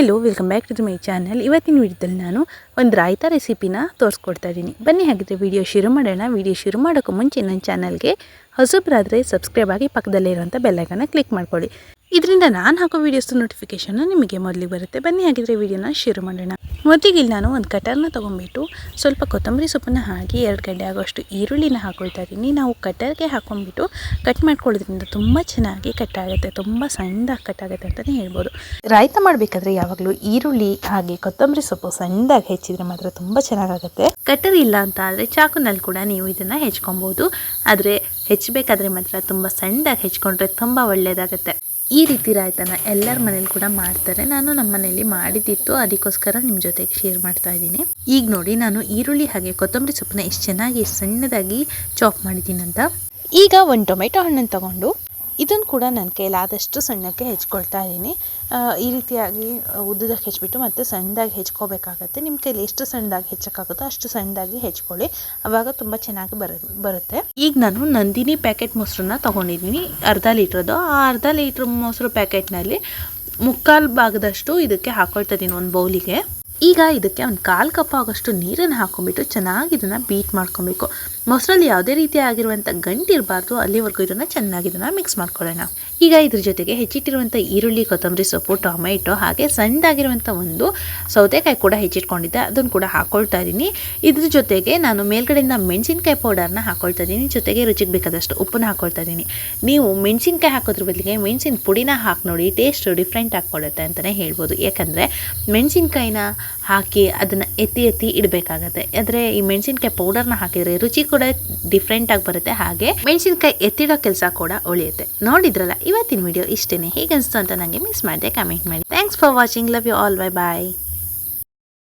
Hello welcome back to my channel ಇವತ್ತಿನ ವಿಡಿಯೋದಲ್ಲಿ ನಾನು ಒಂದು ರಾಯ್ತ ರೆಸಿಪಿನ ತೋರಿಸ್ಕೊಡ್ತಾ ಇದ್ದೀನಿ. ಬನ್ನಿ ಹಾಗಿದ್ರೆ ವಿಡಿಯೋ ಶುರು ಮಾಡೋಣ. ವಿಡಿಯೋ ಶುರು ಮಾಡೋಕ್ಕೂ ಮುಂಚೆ ನನ್ನ ಚಾನಲ್ಗೆ ಹೊಸಬ್ರಾದರೆ ಸಬ್ಸ್ಕ್ರೈಬ್ ಆಗಿ ಪಕ್ಕದಲ್ಲೇ ಇರುವಂಥ ಬೆಲ್ಲೈಕನ ಕ್ಲಿಕ್ ಮಾಡ್ಕೊಳ್ಳಿ. ಇದರಿಂದ ನಾನು ಹಾಕೋ ವೀಡಿಯೋಸ್ ನೋಟಿಫಿಕೇಷನ್ನು ನಿಮಗೆ ಮೊದಲಿಗೆ ಬರುತ್ತೆ. ಬನ್ನಿ ಹಾಗಿದ್ರೆ ವಿಡಿಯೋನ ಶುರು ಮಾಡೋಣ. ಮೊದಲಿಗೆ ಇಲ್ಲಿ ನಾನು ಒಂದು ಕಟರ್ನ ತೊಗೊಂಬಿಟ್ಟು ಸ್ವಲ್ಪ ಕೊತ್ತಂಬರಿ ಸೊಪ್ಪನ್ನು ಹಾಕಿ ಎರಡು ಗಡ್ಡೆ ಆಗೋಷ್ಟು ಈರುಳ್ಳಿನ ಹಾಕೊಳ್ತಾ ಇದ್ದೀನಿ. ನಾವು ಕಟರ್ಗೆ ಹಾಕೊಂಡ್ಬಿಟ್ಟು ಕಟ್ ಮಾಡ್ಕೊಳ್ಳೋದ್ರಿಂದ ತುಂಬ ಚೆನ್ನಾಗಿ ಕಟ್ ಆಗುತ್ತೆ ತುಂಬ ಸಣ್ಣದಾಗಿ ಕಟ್ ಆಗುತ್ತೆ ಅಂತಲೇ ಹೇಳ್ಬೋದು. ರಾಯ್ತ ಮಾಡಬೇಕಾದ್ರೆ ಯಾವಾಗಲೂ ಈರುಳ್ಳಿ ಹಾಗೆ ಕೊತ್ತಂಬರಿ ಸೊಪ್ಪು ಸಣ್ಣದಾಗಿ ಹೆಚ್ಚಿದ್ರೆ ಮಾತ್ರ ತುಂಬ ಚೆನ್ನಾಗಾಗುತ್ತೆ. ಕಟರ್ ಇಲ್ಲ ಅಂತ ಆದರೆ ಚಾಕುನಲ್ಲಿ ಕೂಡ ನೀವು ಇದನ್ನು ಹೆಚ್ಕೊಬೋದು ಆದರೆ ಹೆಚ್ಚಬೇಕಾದ್ರೆ ಮಾತ್ರ ತುಂಬ ಸಣ್ಣದಾಗಿ ಹೆಚ್ಕೊಂಡ್ರೆ ತುಂಬ ಒಳ್ಳೆಯದಾಗುತ್ತೆ ಈ ರೀತಿ ರಾಯ್ತನ ಎಲ್ಲರ ಮನೇಲಿ ಕೂಡ ಮಾಡ್ತಾರೆ. ನಾನು ನಮ್ಮ ಮನೇಲಿ ಮಾಡಿದ್ದಿತ್ತು ಅದಕ್ಕೋಸ್ಕರ ನಿಮ್ಮ ಜೊತೆಗೆ ಶೇರ್ ಮಾಡ್ತಾ ಇದ್ದೀನಿ. ಈಗ ನೋಡಿ, ನಾನು ಈರುಳ್ಳಿ ಹಾಗೆ ಕೊತ್ತಂಬರಿ ಸೊಪ್ಪನ್ನ ಎಷ್ಟು ಚೆನ್ನಾಗಿ ಸಣ್ಣದಾಗಿ ಚಾಪ್ ಮಾಡಿದ್ದೀನಿ ಅಂತ ಈಗ ಒಂದು ಟೊಮೆಟೊ ಹಣ್ಣನ್ನು ತಗೊಂಡು ಇದನ್ನು ಕೂಡ ನನ್ನ ಕೈಲಾದಷ್ಟು ಸಣ್ಣಕ್ಕೆ ಹೆಚ್ಕೊಳ್ತಾ ಇದ್ದೀನಿ. ಈ ರೀತಿಯಾಗಿ ಉದ್ದದಾಗಿ ಹೆಚ್ಚಿಬಿಟ್ಟು ಮತ್ತು ಸಣ್ಣದಾಗಿ ಹೆಚ್ಕೋಬೇಕಾಗತ್ತೆ. ನಿಮ್ಮ ಕೈಲಿ ಎಷ್ಟು ಸಣ್ಣದಾಗಿ ಹೆಚ್ಚೋಕ್ಕಾಗುತ್ತೋ ಅಷ್ಟು ಸಣ್ಣದಾಗಿ ಹೆಚ್ಕೊಳ್ಳಿ. ಆವಾಗ ತುಂಬ ಚೆನ್ನಾಗಿ ಬರ, ಬರುತ್ತೆ. ಈಗ ನಾನು ನಂದಿನಿ ಪ್ಯಾಕೆಟ್ ಮೊಸರನ್ನ ತೊಗೊಂಡಿದ್ದೀನಿ, ಅರ್ಧ ಲೀಟ್ರದ್ದು. ಆ ಅರ್ಧ ಲೀಟ್ರ್ ಮೊಸರು ಪ್ಯಾಕೆಟ್ನಲ್ಲಿ ಮುಕ್ಕಾಲು ಭಾಗದಷ್ಟು ಇದಕ್ಕೆ ಹಾಕೊಳ್ತಾ ಇದ್ದೀನಿ ಒಂದು ಬೌಲಿಗೆ. ಈಗ ಇದಕ್ಕೆ ಒಂದು ಕಾಲು ಕಪ್ ಆಗೋಷ್ಟು ನೀರನ್ನು ಹಾಕೊಂಡ್ಬಿಟ್ಟು ಚೆನ್ನಾಗಿ ಇದನ್ನು ಬೀಟ್ ಮಾಡ್ಕೊಬೇಕು. ಮೊಸರಲ್ಲಿ ಯಾವುದೇ ರೀತಿ ಆಗಿರುವಂಥ ಗಂಟು ಇರಬಾರ್ದು, ಅಲ್ಲಿವರೆಗೂ ಇದನ್ನು ಚೆನ್ನಾಗಿ ಇದನ್ನು ಮಿಕ್ಸ್ ಮಾಡ್ಕೊಳ್ಳೋಣ. ಈಗ ಇದ್ರ ಜೊತೆಗೆ ಹೆಚ್ಚಿಟ್ಟಿರುವಂಥ ಈರುಳ್ಳಿ, ಕೊತ್ತಂಬರಿ ಸೊಪ್ಪು, ಟೊಮೆಟೊ, ಹಾಗೆ ಸಣ್ಣದಾಗಿರುವಂಥ ಒಂದು ಸೌತೆಕಾಯಿ ಕೂಡ ಹೆಚ್ಚಿಟ್ಕೊಂಡಿದ್ದೆ. ಅದನ್ನು ಕೂಡ ಹಾಕ್ಕೊಳ್ತಾ ಇದ್ದೀನಿ. ಇದ್ರ ಜೊತೆಗೆ ನಾನು ಮೇಲ್ಗಡೆಯಿಂದ ಮೆಣಸಿನ್ಕಾಯಿ ಪೌಡರ್ನ ಹಾಕೊಳ್ತಾ ಇದ್ದೀನಿ. ಜೊತೆಗೆ ರುಚಿಗೆ ಬೇಕಾದಷ್ಟು ಉಪ್ಪನ್ನ ಹಾಕೊಳ್ತಾ ಇದ್ದೀನಿ. ನೀವು ಮೆಣಸಿನ್ಕಾಯಿ ಹಾಕೋದ್ರ ಬದಲಿಗೆ ಮೆಣಸಿನ ಪುಡಿನ ಹಾಕಿ ನೋಡಿ ಟೇಸ್ಟ್ ಡಿಫ್ರೆಂಟ್ ಹಾಕ್ಕೊಳ್ಳುತ್ತೆ ಅಂತಲೇ ಹೇಳ್ಬೋದು. ಯಾಕಂದರೆ ಮೆಣಸಿನ್ಕಾಯಿನ ಹಾಕಿ ಅದನ್ನು ಎತ್ತಿ ಎತ್ತಿ ಇಡಬೇಕಾಗತ್ತೆ. ಆದರೆ ಈ ಮೆಣಸಿನ್ಕಾಯಿ ಪೌಡರ್ನ ಹಾಕಿದರೆ ರುಚಿ ಕೂಡ ಡಿಫ್ರೆಂಟಾಗಿ ಬರುತ್ತೆ. ಹಾಗೆ ಮೆಣಸಿನ್ಕಾಯಿ ಎತ್ತಿಡೋ ಕೆಲಸ ಕೂಡ ಉಳಿಯುತ್ತೆ. ನೋಡಿದ್ರಲ್ಲ, ಇವತ್ತಿನ ವಿಡಿಯೋ ಇಷ್ಟೇ ಹೇಗೆ ಅನಿಸ್ತು ಅಂತ ನನಗೆ ಮಿಸ್ ಮಾಡಿದೆ ಕಮೆಂಟ್ ಮಾಡಿ. Thanks for watching love you all bye bye